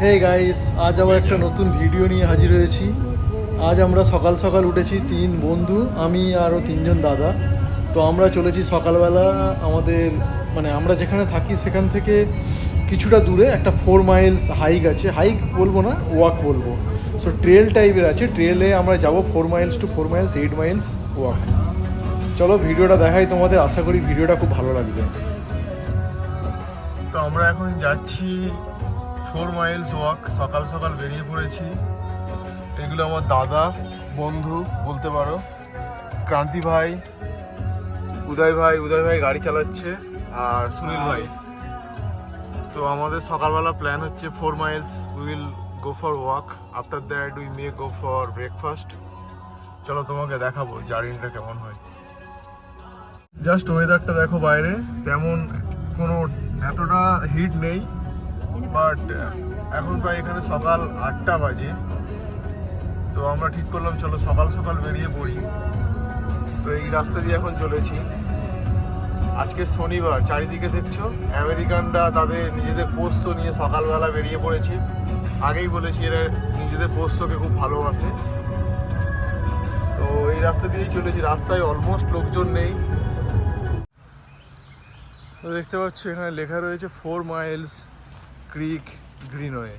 Hey guys আজ আবার একটা নতুন ভিডিও নিয়ে হাজির হয়েছি। আজ আমরা সকাল সকাল উঠেছি তিন বন্ধু, আমি আরও তিনজন দাদা। তো আমরা চলেছি সকালবেলা আমাদের মানে আমরা যেখানে থাকি সেখান থেকে কিছুটা দূরে একটা ফোর মাইলস হাইক আছে। হাইক বলব না ওয়াক বলব। সো ট্রেল টাইপের আছে। ট্রেলে আমরা যাব four miles to four miles eight miles walk চলো ভিডিওটা দেখাই তোমাদের, আশা করি ভিডিওটা খুব ভালো লাগবে। তো আমরা এখন যাচ্ছি ফোর মাইলস ওয়াক, সকাল সকাল বেরিয়ে পড়েছি। এগুলো আমার দাদা, বন্ধু, বলতে পারো। ক্রান্তি ভাই, উদয় ভাই উদয় ভাই গাড়ি চালাচ্ছে, আর সুনীল ভাই। তো আমাদের সকালবেলা প্ল্যান হচ্ছে four miles will go for walk after that we may go for breakfast চলো তোমাকে দেখাবো জার্নিটা কেমন হয়। জাস্ট ওয়েদারটা দেখো বাইরে। তেমন কোনো এতটা হিট নেই। বাট এখন প্রায় এখানে সকাল আটটা বাজে। তো আমরা ঠিক করলাম, চলো সকাল সকাল বেরিয়ে পড়ি। তো এই রাস্তা দিয়ে এখন চলেছি। আজকে শনিবার, চারিদিকে দেখছ? আমেরিকানরা তাদের নিজেদের পোস্ত নিয়ে সকালবেলা বেরিয়ে পড়েছে। আগেই বলেছি, এরা নিজেদের পোস্তকে খুব ভালোবাসে। তো এই রাস্তা দিয়েই চলেছি। রাস্তায় অলমোস্ট লোকজন নেই। তো দেখতে পাচ্ছ, এখানে লেখা রয়েছে ফোর মাইলস ক্রিক গ্রিনওয়ে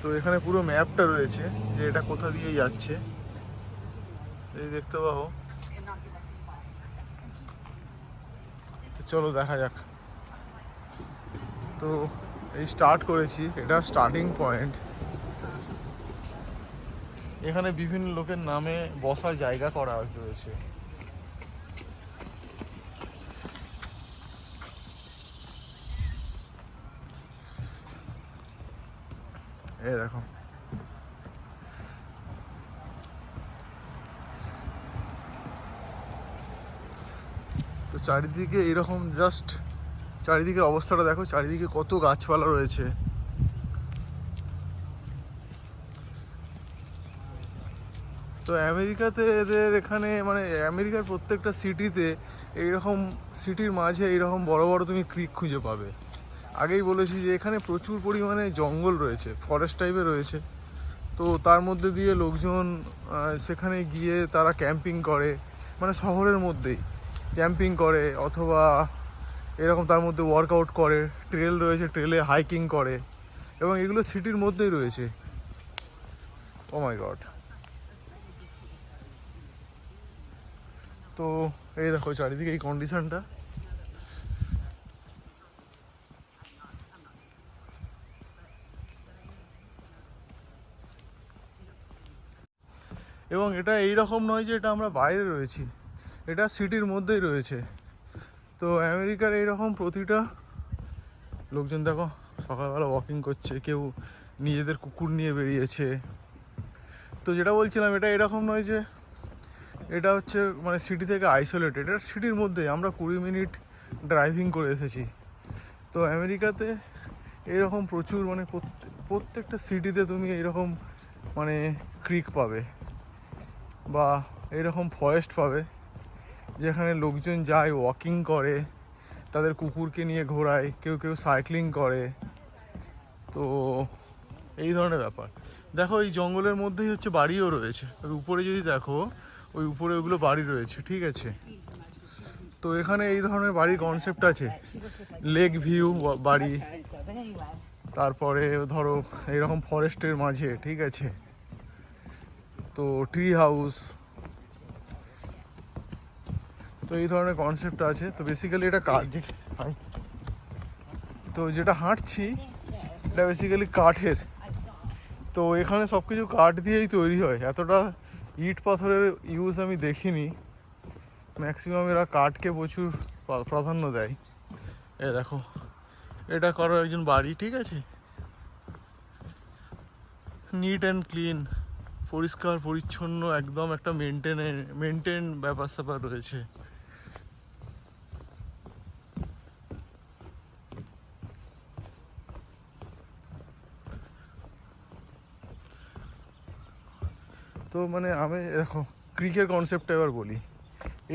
তো এখানে পুরো ম্যাপটা রয়েছে যে এটা কোথা দিয়ে যাচ্ছে। এই দেখতে পাবো। চলো দেখা যাক। তো এই স্টার্ট করেছি, এটা স্টার্টিং পয়েন্ট এখানে বিভিন্ন লোকের নামে বসার জায়গা করা রয়েছে। এই দেখো। তো চারিদিকে এরকম জাস্ট চারিদিকে অবস্থাটা দেখো, চারিদিকে কত গাছপালা রয়েছে। তো আমেরিকাতে এদের এখানে মানে আমেরিকার প্রত্যেকটা সিটিতে এইরকম সিটির মাঝে এইরকম বড় বড় তুমি ক্রিক খুঁজে পাবে। আগেই বলেছি যে এখানে প্রচুর পরিমাণে জঙ্গল রয়েছে ফরেস্ট টাইপের রয়েছে। তো তার মধ্যে দিয়ে লোকজন সেখানে গিয়ে তারা ক্যাম্পিং করে মানে শহরের মধ্যেই ক্যাম্পিং করে অথবা এরকম তার মধ্যে ওয়ার্কআউট করে ট্রেল রয়েছে ট্রেলে হাইকিং করে এবং এগুলো সিটির মধ্যেই রয়েছে। ও মাই গড তো এই দেখো চারিদিকে এই কন্ডিশনটা এবং এটা এই রকম নয় যে এটা আমরা বাইরে রয়েছি, এটা সিটির মধ্যেই রয়েছে। তো আমেরিকার এইরকম প্রতিটা লোকজন দেখো, সকালবেলা ওয়াকিং করছে, কেউ নিজেদের কুকুর নিয়ে বেরিয়েছে। তো যেটা বলছিলাম, এটা এরকম নয় যে এটা হচ্ছে মানে সিটি থেকে আইসোলেটেড এটা সিটির মধ্যেই। আমরা কুড়ি মিনিট ড্রাইভিং করে এসেছি। তো আমেরিকাতে এরকম প্রচুর মানে প্রত্যে- প্রত্যেকটা সিটিতে তুমি এরকম মানে ক্রিক পাবে। বা এরকম ফরেস্ট পাবে, যেখানে লোকজন যায় ওয়াকিং করে, তাদের কুকুরকে নিয়ে ঘোরায়, কেউ কেউ সাইক্লিং করে। তো এই ধরনের ব্যাপার। দেখো, এই জঙ্গলের মধ্যেই হচ্ছে বাড়িও রয়েছে। ওই উপরে যদি দেখো, ওই উপরে ওগুলো বাড়ি রয়েছে, ঠিক আছে? তো এখানে এই ধরনের বাড়ির কনসেপ্ট আছে। লেক ভিউ বাড়ি। তারপরে ধরো, এরকম ফরেস্টের মাঝে, ঠিক আছে? তো ট্রি হাউস তো এই ধরনের কনসেপ্ট আছে। তো বেসিক্যালি এটা কাঠ তো যেটা হাঁটছি, এটা বেসিক্যালি কাঠের। তো এখানে সব কিছু কাঠ দিয়েই তৈরি হয়। এতটা ইট পাথরের ইউজ আমি দেখিনি। ম্যাক্সিমাম এরা কাঠকে প্রচুর প্রা- প্রাধান্য দেয়। এ দেখো, এটা করো একজন বাড়ি, ঠিক আছে? নিট অ্যান্ড ক্লিন পরিষ্কার, পরিচ্ছন্ন, একদম একটা মেনটেনে মেনটেন ব্যাপার স্যাপার রয়েছে। তো মানে আমি, দেখো ক্রিকের কনসেপ্টটা এবার বলি।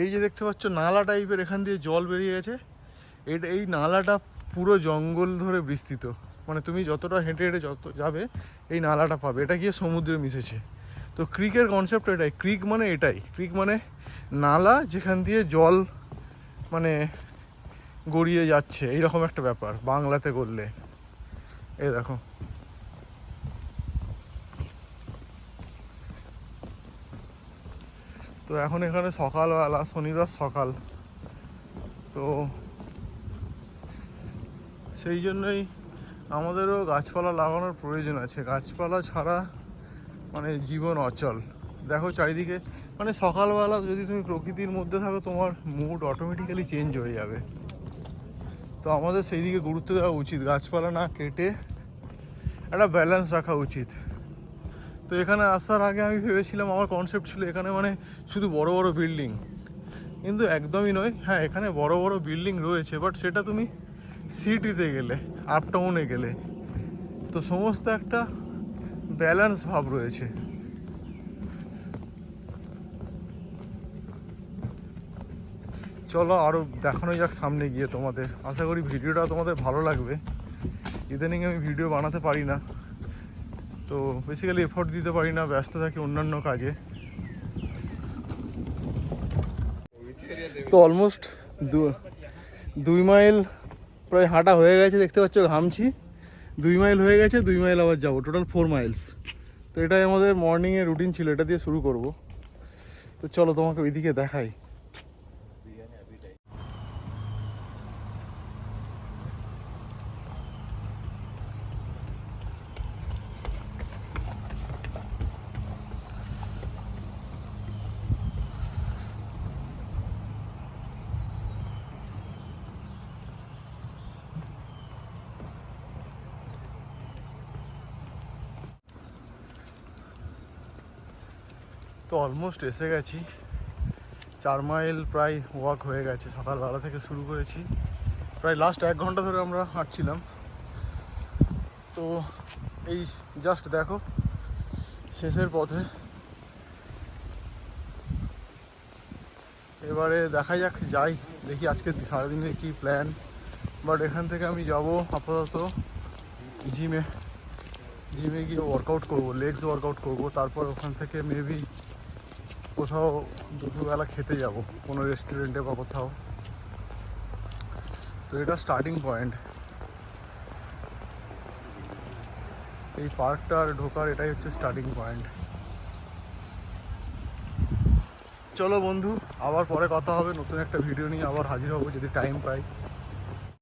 এই যে দেখতে পাচ্ছ, নালা টাইপের এখান দিয়ে জল বেরিয়ে গেছে। এটা এই নালাটা পুরো জঙ্গল ধরে বিস্তৃত। মানে তুমি যতটা হেঁটে হেঁটে যত যাবে, এই নালাটা পাবে। এটা গিয়ে সমুদ্রে মিশেছে। তো ক্রিকের কনসেপ্ট এটাই। ক্রিক মানে এটাই। ক্রিক মানে নালা যেখান দিয়ে জল মানে গড়িয়ে যাচ্ছে। এইরকম একটা ব্যাপার, বাংলাতে করলে এই দেখো। তো এখন এখানে সকালবেলা, শনিবার সকাল। তো সেই জন্যই আমাদেরও গাছপালা লাগানোর প্রয়োজন আছে। গাছপালা ছাড়া মানে জীবন অচল। দেখো চারিদিকে মানে সকালবেলা যদি তুমি প্রকৃতির মধ্যে থাকো, তোমার মুড অটোমেটিক্যালি চেঞ্জ হয়ে যাবে। তো আমাদের সেই দিকে গুরুত্ব দেওয়া উচিত। গাছপালা না কেটে একটা ব্যালেন্স রাখা উচিত। তো এখানে আসার আগে আমি ভেবেছিলাম, আমার কনসেপ্ট ছিল এখানে মানে শুধু বড় বড় বিল্ডিং কিন্তু একদমই নয়। হ্যাঁ এখানে বড় বড় বিল্ডিং রয়েছে বাট সেটা তুমি সিটিতে গেলে আপ টাউনে গেলে। তো সমস্ত একটা ব্যালেন্স ভাব রয়েছে। চলো আরও দেখানো যাক সামনে গিয়ে তোমাদের। আশা করি ভিডিওটা তোমাদের ভালো লাগবে। ইদানিং আমি ভিডিও বানাতে পারি না। তো বেসিক্যালি এফোর্ট দিতে পারি না, ব্যস্ত থাকি অন্যান্য কাজে। তো অলমোস্ট দুই মাইল প্রায় হাঁটা হয়ে গেছে, দেখতে পাচ্ছ ঘামছি। দুই মাইল হয়ে গেছে, দুই মাইল আবার যাব। টোটাল ফোর মাইলস তো এটাই আমাদের মর্নিংয়ের রুটিন ছিল, এটা দিয়ে শুরু করব। তো চলো তোমাকে ওইদিকে দেখাই। তো অলমোস্ট এসে গেছি। চার মাইল প্রায় ওয়াক হয়ে গেছে। সকালবেলা থেকে শুরু করেছি। প্রায় লাস্ট এক ঘণ্টা ধরে আমরা হাঁটছিলাম। তো এই জাস্ট দেখো, শেষের পথে। এবারে দেখা যাক, যাই। দেখি আজকে সারাদিনের কী প্ল্যান বাট এখান থেকে আমি যাব আপাতত জিমে জিমে গিয়ে ওয়ার্কআউট করব লেগস ওয়ার্কআউট করব। তারপর ওখান থেকে মেবি কোথাও দুপুরবেলা খেতে যাব, কোনো রেস্টুরেন্টে বা কোথাও। তো এটা স্টার্টিং পয়েন্ট এই পার্কটার ঢোকার এটাই হচ্ছে স্টার্টিং পয়েন্ট চলো বন্ধু, আবার পরে কথা হবে, নতুন একটা ভিডিও নিয়ে আবার হাজির হব যদি টাইম পাই।